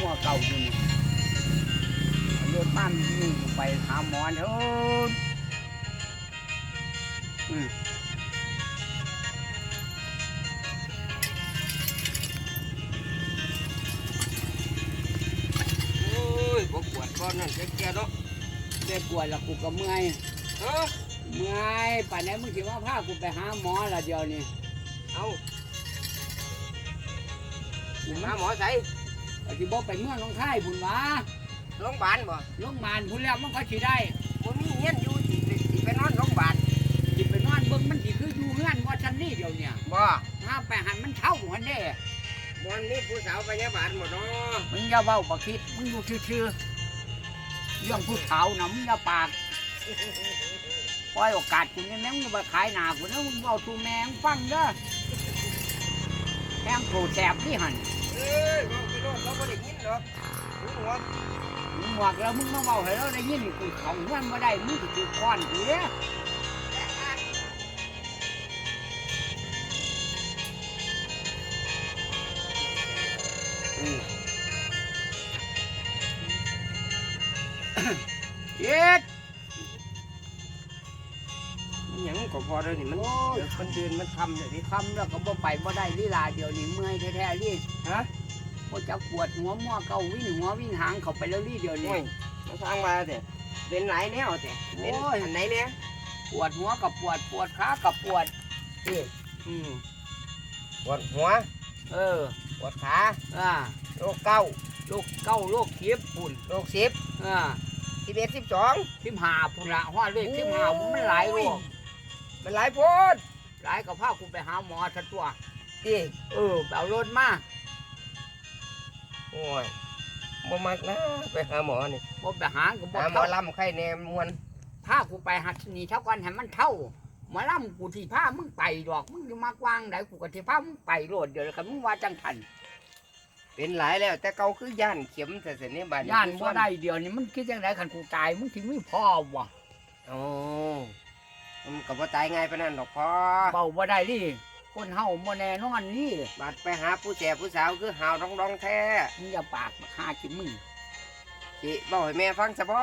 มัวเก่าอยู่นี่เอารถบ้านนี่ไปหาหมอเถอะอืมโอ้ยบ่ปวดก้อนนั่นแก่ๆเนาะได้ปวดแล้วกูก็เมื่อยเออเมื่อยป่านนี้มึงคิดว่าพากูไปหาหมอละเดียวนี่เอากูหามาหมอใส่ ที่บอกไปเมื่องน้องค่ายพุ่นวะโรงพยาบาลบ่โรงพยาบาลพุ่นแล้วมันก็สิได้บ่มีเงินอยู่สิไปสิไปนอนโรงพยาบาลสิไปนอนเบิ่งมันสิคืออยู่เฮือนว่าฉันนี่เดียวเนี่ยบ่ถ้าไปหันมันเช่าหันเด้บ่มีผู้สาวพยาบาลบ่เนาะมึงอย่าเว้าบ่คิดมึงอยู่ชื่อๆเรื่องผู้สาวน่ะมึงอย่าปากปล่อยโอกาสกูเนี่ยแม่งมึงมาขายหน้ากูนะมึงเว้าทูแมงฟังเด้อแม่งโผแสบนี่หั่นเอ้ย ได้ยินดอกหูหัวมึงบอกแล้วมึงมาเว้าให้เราได้ยินนี่กูเขาเฮือนบ่ได้มึงสิกูค้อนกูเด้ออืมเย็ดมันหยังก็พอแล้วนี่มันโอ้ยเดี๋ยวมันเดือนมันค่ำเลยดิคำแล้วก็บ่ไปบ่ได้ลีลาเดียวนี่เมื่อยแท้ๆนี่ฮะ บ่จักปวดหัวมั่วเก่าวิ่งหัววิ่งหางเข้าไปแล้วลีเดียวนี่ โอ้ยมาสร้างมาแต่เป็นหลายแนวแต่เป็นโอ้ย อันไหนเนี่ยปวดหัวกับปวดปวดขากับปวดอืมปวดหัวเออปวดขาอ่าโรคเก้าโรคเก้าโรคเขียบปุ่นโรคสิบอ่าสิบเอ็ดสิบสองทิมหาปุ่นละห้อเลขทิมหามันหลายโรคมันหลายโพดหลายก็พากูไปหาหมอซะตัวดิเออไปเอารถมา โอ้ยบ่มักนะไปหาหมอนี่บ่ไปหาก็บ่หาหมอเท่าลำไข้แนมมวนพากูไปหัดนี่เท่ากันให้มันเท่าหมอลำกูที่พามึงไปดอกมึงอยู่มากวางได้กูก็ที่พามึงไปโลดเดี๋ยวกันมึงว่าจังทันเป็นหลายแล้ว แต่เก่าคือย่านเข็มแต่เสยนี่บาดย่านบ่ได้เดี๋ยวนี้มันคิดจังไดคันกูตายมึงสิมีพ่อวะโอ้มันก็บ่ตายง่ายปานนั้นดอกพ่อเบาบ่ได้ดิ คนเฮาบ่แน่นอนนี่บาดไปหาผู้แก่ผู้สาวคือหาวร้องร้องๆแท้มึงอย่าปากหากินมึงสิบอกให้แม่ฟังซะบ่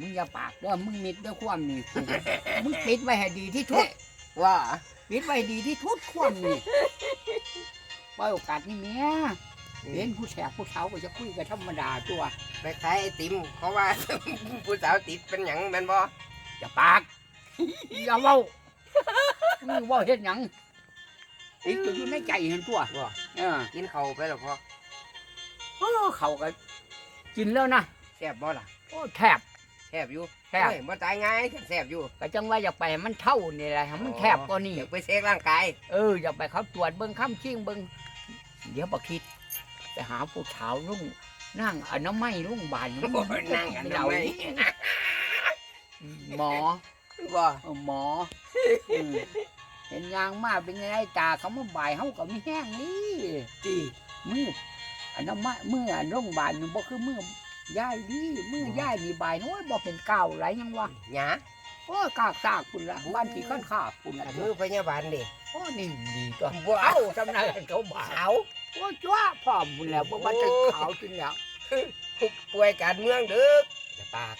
มึงอย่าปากเด้อมึงมิดด้วยความนี่กูมึงปิดไว้ให้ดีที่สุดว่าปิดไว้ดีที่สุดความนี่ปล่อยโอกาสนี่เมียเห็นผู้แสบผู้เฒ่าก็จะคุยกันธรรมดาตัวไปขายไอติมเขาว่าผู้สาวติดเป็นหยังแม่นบ่อย่าปากอย่าเว้ามึงเว้าเฮ็ดหยัง ติดก็อยู่ในใจเห็นตัวบ่เออกินข้าวไปแล้วพ่อเออเขาก็กินแล้วนะแซ่บบ่ล่ะโอ้แทบ แซ่บอยู่แทบโอ้ยบ่ตายง่ายแซ่บอยู่ก็จังว่าอยากไปให้มันเท่านี่แหละให้มันแทบกว่านี้อยากไปเช็คร่างกายเอออยากไปเขาตรวจเบิ้งข้ามชิงเบิ้งเดี๋ยวบักคิดไปหาผู้สาวลุงนั่งอนามัยลุงบานโอ้ยนั่งกันทำไมหมอบ่ เออหมออืม เห็นยางมาเป็นไงตาเขามาบ่ายเขาก็มีแห้งนี่ตีมืออนามัยมืออันโรงพยาบาลนี่บ่คือมือย่ายดีมือย่ายนี่บ่ายน้อยบ่เป็นก้าวไรยังวะหยาโอ้ยกากซากคุณละบ้านที่ขั้นขาคุณละมือพยาบาลดิโอ้นี่ดีตัวบ่เอ้าจำนายเขาบ่าขาวโอ้จ้าพร้อมบุญแล้วบ่มันจะขาวจริงแล้วป่วยการเมืองดึกอย่าปาก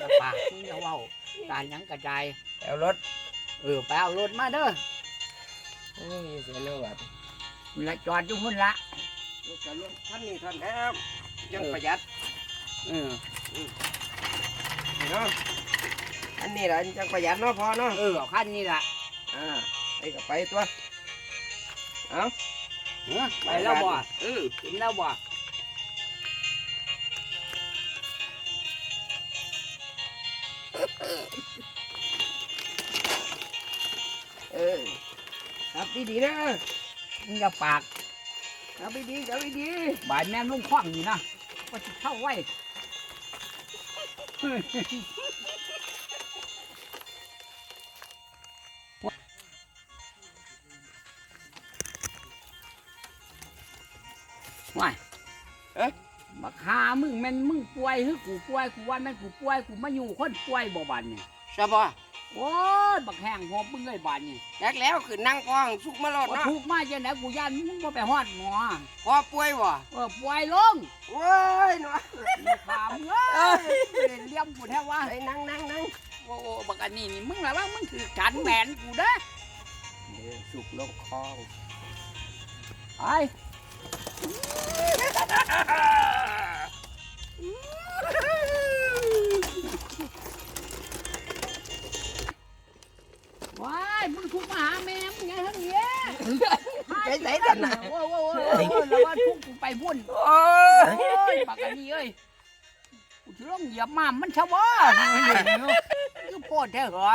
อย่าปากมึงอย่าเว้าการหยังกระจายเอารถ เออไปเอารถมาเด้อโอ้ยเสียเนื้อวัดมันละจอดอยู่พุ่นละรถจะลงท่านนี่ท่านแล้วยังประหยัดเออเนาะอันนี้แหละจังประหยัดเนาะพอเนาะเออเอาคันนี้ล่ะอ่าไปก็ไปตัวเอาเออไปแล้วบ่เออกินแล้วบ่ เออครับดีๆนะมึงอย่าปากครับดีๆครับดีบ่ายแม่นุ่งคว้างอยู่นะว่าจะเข้าไว้ว้ายเอ๊ะมาคามึงแม่นมึงป่วยหรือกูป่วยกูว่าแม่นกูป่วยกูมาอยู่คนป่วยบ่บันเนี่ยๆสบายเโอ้ยบักแห้งหัวมึงเอ้ยบานนี่แจกแล้วคือนั่งกองสุกมาโลดว่าเนาะถูกมาจังไดกูย่านมึงบ่ไปฮอดหมอพอป่วยบ่เออปล่อยลงโอ้ยเนาะอย่าถามเอ้ยเล่นเลี้ยมกูแท้ว่าไอ้นั่งนั่งนั่งโอ้บักอันนี้นี่มึงล่ะว่ามึงคือกันแหมนกูเด้อเดี๋ยวสุกลงคลองไอ้ ไปไหนกันนะโอ้ยโอ้ยโอ้ยโอ้ยแล้วว่าทุกกูไปพุ่นโอ้ยปากกอันนี่เอ้ยกูจะต้องเหยียบมามมันชะวะคือโพดแท้เหรอ